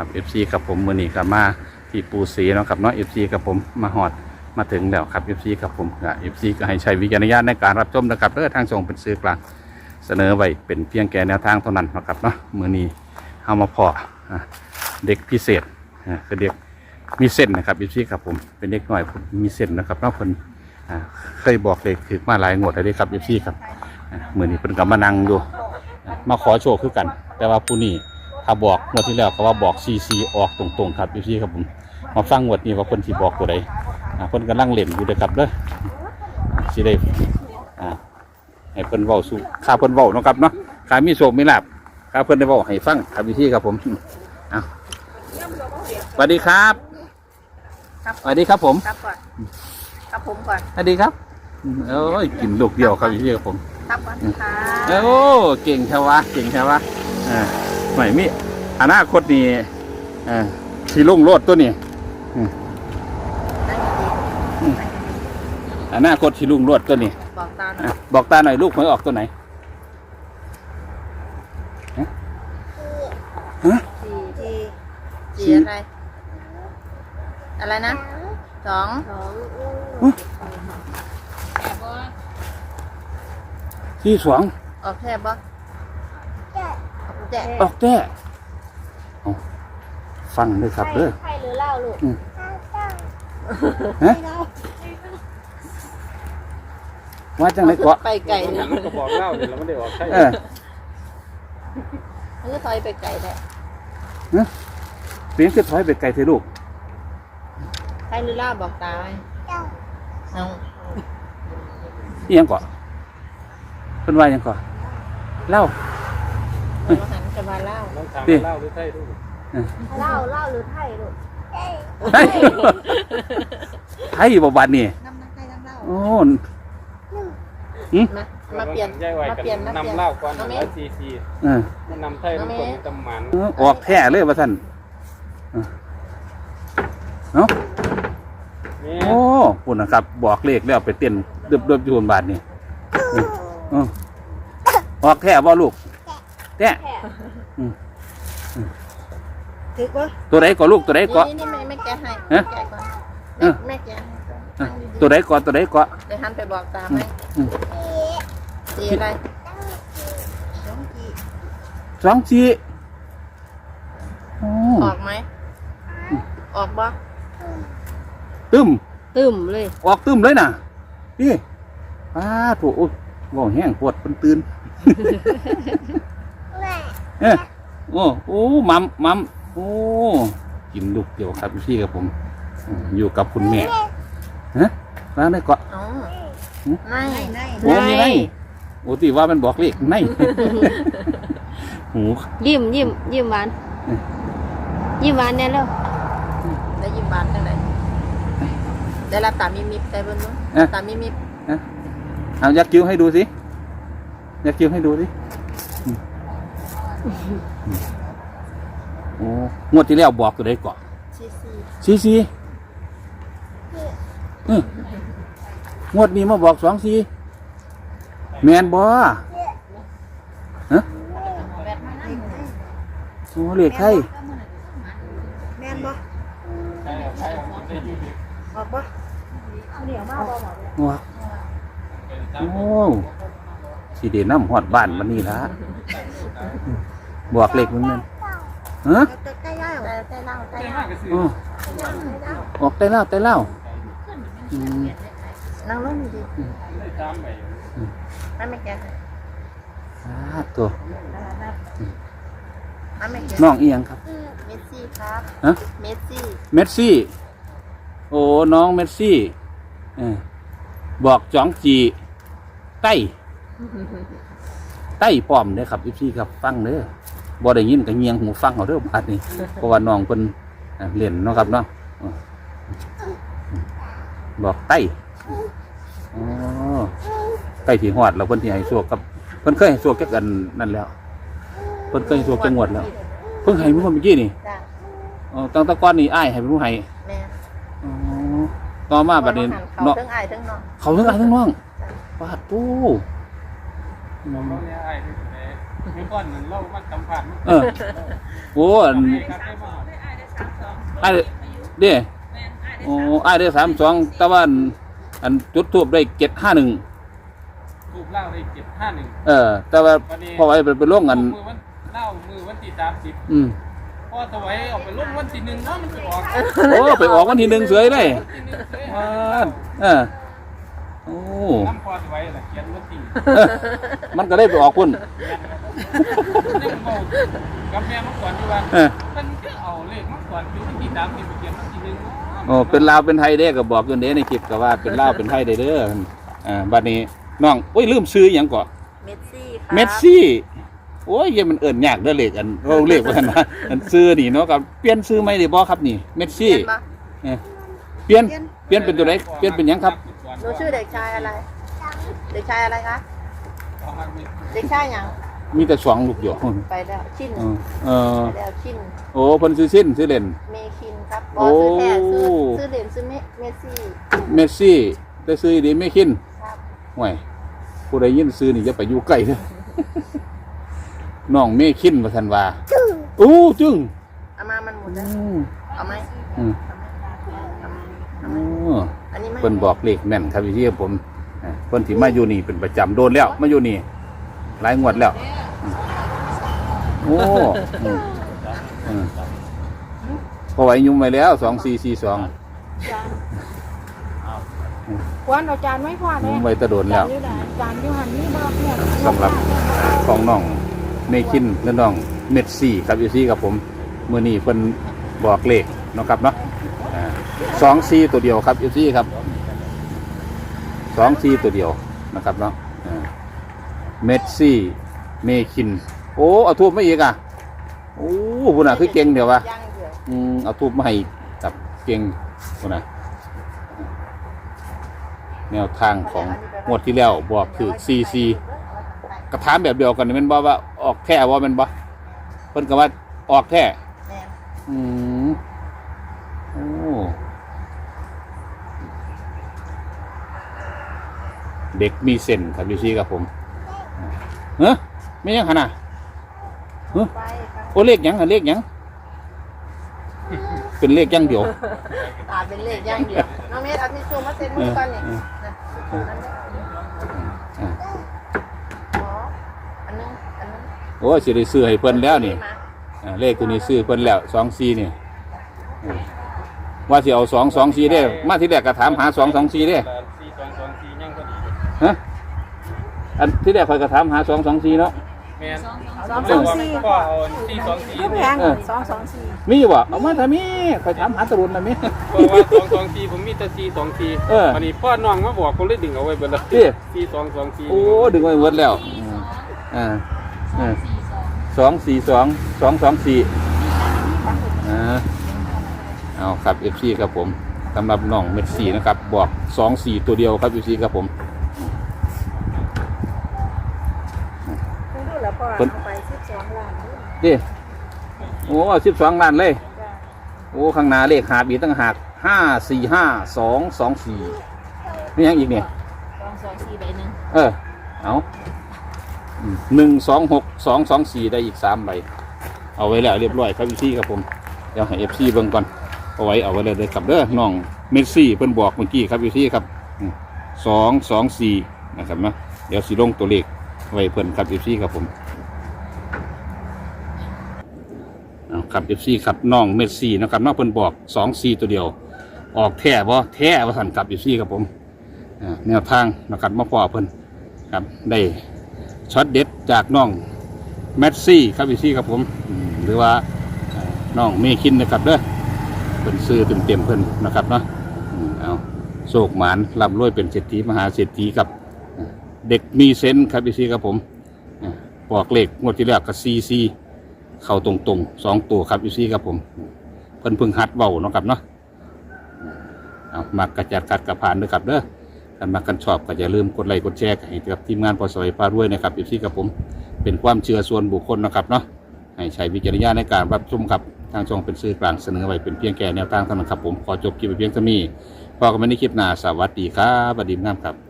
ครับ FC ครับผมมือนี้ครับมาที่ปูสีเนาะครับเนาะ FC ครับผมมาหอดมาถึงแล้วครับ FC ครับผมก็ FC ก็ให้ใช้วิจารณญาณในการรับชมนะครับเพื่อทางส่งเป็นสื่อกลางเสนอไว้เป็นเพียงแก่แนวทางเท่านั้นนะครับเนาะมือนี้เอามาเพาะอะเด็กพิเศษอะคือเด็กมีเส้นนะครับ FC ครับผมเป็นเด็กหน่อยมีเส้นนะครับเนาะเพิ่นอ่าเคยบอกเลยถือมาหลายงวดแล้วเด้ครับ FC ครับมือนี้เพิ่นก็มานั่งอยู่มาขอโชคคือกัน แต่ว่าผู้นี้ ถ้าบอกงวดที่แล้วก็ว่าบอกซีซีออกตรงๆครับพี่ครับผมมาฟังงวดนี้ว่าคนที่บอกตัวใดอ่าเพิ่นกำลังเล่นอยู่เด้อครับเด้อสิได้อ่าให้เพิ่นเว้าสู่ข้าเพิ่นเว้าเนาะครับเนาะข้ามีโชคมีลาภข้าเพิ่นได้เว้าให้ฟังครับพี่ครับผมเอาสวัสดีครับครับสวัสดีครับผมครับก่อนครับผมก่อนสวัสดีครับโอ้ยกินลูกเดียวครับพี่ครับผมครับก่อนค่ะโอ้เก่งแค่วะเก่งแค่วะอ่า ไม่มีอนาคตนี่อ่าสีลุ่งโลดตัวนี้นั่งดีอนาคตสีลุ่งโลดตัวนี้ๆบอกตาหน่ออะยบอกตาหน่อยลูกหวยออกตัวไหนจีจีจีอะไร อะไรนะสองสองที่สองออกแค่บ่ แจ๊ออกแต้เอาฟังเลยครับเด้อ ใช่หรือเล่าลูกฮะ ว่าจังไรเกาะไปไก่เนี่ยก็บอกเล่าเดี๋ยวเราไม่ได้ออกใช่เออมันก็ถอยไปไก่ได้เสียงคือถอยไปไกลเถอะลูกใช่หรือเล่าบอกตาไว้เอานี่ยังเกาะเป็นว่าหยังเกาะเล่าเราหัน จะมาเล่าต้องถามดิเล่าหรือใช่ลูกเล่าเล่าหรือไทยลูกไทยไทยบ่บาดนี่น้ำน้ำไทยน้ำเล่าโอ้มามาเปลี่ยนย่ายไว้มากันเปลี่ยนมาเปลี่ยนนำเล่าก่อนน้องเมร้อยย์ซีซีเออมันนำไทยมันคนตำหมันเออออกแท้เลยว่าท่านเนาะนี่โอ้ปุ่นนะครับ บอกเลขแล้วไปเต้นเดือบเดือบอยู่บนบาทนี่เออเออออกแท้บ่ลูกแท้ ถือว่าตัวไหนก่อลูกตัวไหนก่อ นี่นี่แม่แม่แกะให้เอ๊ะแกะก่อนเออ แม่แกะให้ก่อนเออตัวไหนก่อตัวไหนก่อ เดี๋ยวหันไปบอกตาไหมอืม สีอะไรสองสี่โอ้ออกไหมออกบ่ตึมตึมเลยออกตึมเลยน่ะนี่ป้าถูกโอ้ยว่าแห้งปวดเป็นตื่น เอ้ยโอ้โอ้มัมมัมโอ้กินลูกเดียวครับพี่กับผมอืมอยู่กับคุณแม่ฮะร้านไหนเกาะอ๋อหืมไม่ไม่โอ้มีไนโอ้ตีว่ามันบอกเลขไนหูยิ้มยิ้มยิ้มหวานอืมยิ้มหวานแน่แล้วได้ยินบานจังไหนได้รับตามีมิบได้เบนนู้นเอ๊ะตามีมิบเอายักคิ้วให้ดูสิยักคิ้วให้ดูสิอืมอืม โอ้งวดที่แล้วบอกตัวใดเกาะซีซีสี่สี่เอองวดนี้มาบอกสองสี่แมนบอฮะโอ้เลขไทยแม่นบ่ใช่ใช่ได้ยินออกบ่เหนียวมากบ่หมอว้าโอ้สีเดน้ำหอดบ้านมันนี่ละ บอกเลขมันแมันฮะใกล้ๆแล้วใกล้ๆเล่าใกล้ใช่ๆมากเล่าก็ซื้ออ๋อออกได้เล่าได้เล่าอืมนั่งลงดีได้ตามไปๆไม่ไม่แกะให้อ่าตัวไม่ไม่แกะน้องเอียงครับเมสซี่ครับฮะเมสซี่เมสซี่ โอ้น้องเมสซี่เออบอกจองจีใต้ใต้ป้อมเด้อครับพี่พี่ครับ ฟังเด้อ บ่ได้ยินกับเงียงหูฟังเอาเด้อบาดนี้เพราะว่าน้องเพิ่นอ่าเล่นเนาะครับเนาะอ๋อบอกใต้อ๋อใต้ที่ฮอดแล้วเพิ่นที่ให้สวกกับเพิ่นเคยให้สวกจักกันนั่นแล้วเพิ่นเคยให้สวกจังหวัดแล้ว เพิ่งให้เมื่อเมื่อกี้นี่จ้ะอ๋อตั้งแต่ก่อนนี่อ้ายให้เป็นผู้ให้แม่อ๋อต่อมาบัดนี้เขาเนาะทั้งอายทั้งน้องเขาทั้งอ้ายทั้งน้องปาดตู้ บอกว่าเนี่ยไอ้ที่ไหนมีก้อนเหมือนเล่ามันสัมผัสมันเออโอ้อันครับได้มาไอ้เด้โอ้ไอ้ได้สามสองแต่ว่าอันอันจุดทูบได้เจ็ดห้าหนึ่งรูปเล่าได้เจ็ดห้าหนึ่งเออ แต่ว่าพอไว้ไปไปล่วงกันมือวันเล่ามือวันที่สามสิบอืมพอถวายออกไปลงวันที่หนึ่งเนาะมันจะออกโอ้ไปออกวันที่หนึ่งเสยเลยที่หนึ่งเลยว้าดเออโอ้น้ำพอถวายน่ะเขียนวันที่เออมันก็ได้ไปออกพุ่น นี่มันบอกกับแม่มาก่อนที่ว่าเออมันก็เอาเลขมาก่อนคือวันที่สามสิบเขียนวันที่หนึ่งโอ้เป็นลาวเป็นไทยเด้ก็บอกอยู่เด้ในคลิปก็ว่าเป็นลาวเป็นไทยได้เด้ออ่าบัดนี้น้องโอ้ยลืมซื้อหยังก่อเมสซี่ครับเมสซี่โอ้ยเหี้ยมันเอิ้นยากเด้อเลขอันเราเลขว่าซั่นนะอันซื้อนี่เนาะกับเปลี่ยนซื้อใหม่ได้บ่ครับนี่เมสเปลี่ซี่ยนปะเออเปลี่ยนเปลี่ยนเป็นตัวไหนเปลี่ยนเป็นหยังครับ หนูชื่อเด็กชายอะไร เด็กชายอะไรคะ เด็กชายหยัง มีแต่สองลูกเดียวไปแล้วชินเออเออไปแล้วชินโอ้เพิ่นซื้อสิ้นซื้อเล่นเมคินครับบโอ้อซื้อแท้ซื้อซื้อเหรียญซื้อเมเมสซี่เมสซี่ได้ซื้อดีไม่คินครับห่วยผู้ใดยินซื้อนี่จะไปอยู่ใกล้เด้อน้องเมคินว่าซั่นว่าอู้จึงเอามามันหมดอืแล้วมเอาไหมอืมเอาไหมโอ้อันนี้ไม่เพิ่นบอกเลขแม่นครับพี่ที่ผมอ่าเพิ่นที่มาอยู่นี่เป็นประจำโดนแล้วมาอยู่นี่หลายงวดแล้วอืม โอ้อืมอืมพอไหวยุ่มไปแล้วสองสี่สี่สองควันเอาจานไม่พอเลยุ่ยมไปตะโดนแล้วจานอยู่ไหนจานอยู่หันนี่บอกเนี่ยสำหรับ ของน้องเมคินและน้องเมดซี่ครับอยู่ซี่กับผมเมื่อนี้เพิ่นบอกเลขเนาะครับเนาะสองซีตัวเดียวครับอยู่ซี่ครับสองซีตัวเดียวนะครับเนาะอ่าเมดซี่เมคิน โอ้ เอาทูบมาอีกอะ โอ้พุ่นน่ะคือเก่งเดี๋ยววะย่างเดียวอืมเอาทูบมาให้กับเก่งพุ่นน่ะแนวทางของงวดที่แล้วบอกคือซีซีกระถามแบบเดียวกันนี่แมันบอกว่าออกแท้ว่าแมันบ่เพิ่นก็ว่าออกแท้แน่นอืมโอ้เด็กมีเส้นครับพี่ซีกับผมเฮ้ไม่ยังขนาด เฮ้ไปครับโอ้เลขหยังอะเลขหยังเป็นเลขอยังเดียว ตาเป็นเลขย่างเดียวน้องเมสเอาที่ชูมาเซ็นมือก่อนนี่เออ นะนั่นแหละอ่าอ๋ออันนึงอันนึงโอ้สิได้ซื้อให้เพิ่นแล้วนี่มาอ่าเลขตัวนี้ซื้อเพิ่นแล้วสองสี่นี่อืมว่าสิเอาสองสองสี่ได้ มาที่แรกก็ถามหาสองสองสี่ได้ สี่สองสองสี่ยังพอดีฮะอันที่แรกคอยก็ถามหาสองสองสี่เนาะ แม่นสองสองสี่ก็เอาสี่สองสี่ก็แพงสองสองสี่มีบ่เอามาทำมีคอยถามหาตรุนนะมี เพราะว่าสองสองสี่ผมมีแต่สี่สองสี่เออวันนี้พ่อน้องมาบอกผมเลยดึงเอาไว้เบิดเลยที่สี่สองสองสี่โอ้ดึงไว้หมดแล้วอืมอ่าอ่าสองสี่สองสองสองสี่อ่าเอาครับเอฟซีครับผมสำหรับน้องเม็ดสี่นะครับ บอกสองสี่ตัวเดียวครับเอฟซีครับผม คุณดูแล้วพอ เพิ่นเอาไปสิบสองล้านด้วยดิโอ้สิบสองล้านเลย จ้ะโอ้ข้างหน้าเลขหาบอีกตั้งหากห้าสี่ห้าสองสองสี่นี่ยังอีกเนี่ยสองสองสี่ใบหนึ่งเออ เอาหนึ่งสองหกสองสองสี่ได้อีกสามใบ เอาไว้แล้วเรียบร้อยครับพี่ซี่ครับผม เดี๋ยวให้เอฟซีเบิ่งก่อน เอาไว้เอาไว้เลยเลยครับเด้อน้องเมสซี่เพิ่นบอกเมื่อกี้ครับพี่ซี่ครับสองสองสี่นะครับนะเดี๋ยวสิลงตัวเลขไว้เพิ่นครับเอฟซีครับผม เอาครับเอฟซีครับน้องเมสซี่นะครับน้องเพิ่นบอกสองสี่ตัวเดียว ออกแท้บ่แท้ว่าสั่นครับเอฟซีครับผมอ่าแนวทางนะครับมาพอเพิ่นครับได้ช็อตเด็ดจากน้องแมตซี่ครับพี่ซี่ครับผมอืมหรือว่าอ่าน้องเมคินนะครับเด้อเพิ่นซื้อเต็มเต็มๆเพิ่นนะครับเนาะอืมเอาโศกหมานร่ำรวยเป็นเศรษฐีมหาเศรษฐีครับอ่าเด็กมีเซนส์ครับพี่ซี่ครับผมอ่าบอกเลขงวดที่แล้วก็ซีซี เข้าตรงๆสองตัวครับพี่ซี่ครับผม เพิ่นเพิ่งหัดเบาเนาะครับเนาะเอามักระจัดกัดกระพานด้วยครับเด้อถ้ามากันชอบก็อย่าลืมกดไลค์กดแชร์ให้กับทีมงานพอสวยพารวยนะครับอยู่ที่กับผม เป็นความเชื่อส่วนบุคคลนะครับเนาะให้ใช้วิจารณญาณในการรับชมครับทางช่องเป็นสื่อกลางเสนอไว้เป็นเพียงแค่แนวทางเท่านั้นครับผมขอจบคลิปไปเพียงเท่านี้พอกันไม่ในคลิปหน้าสวัสดีครับบดีมงามครับ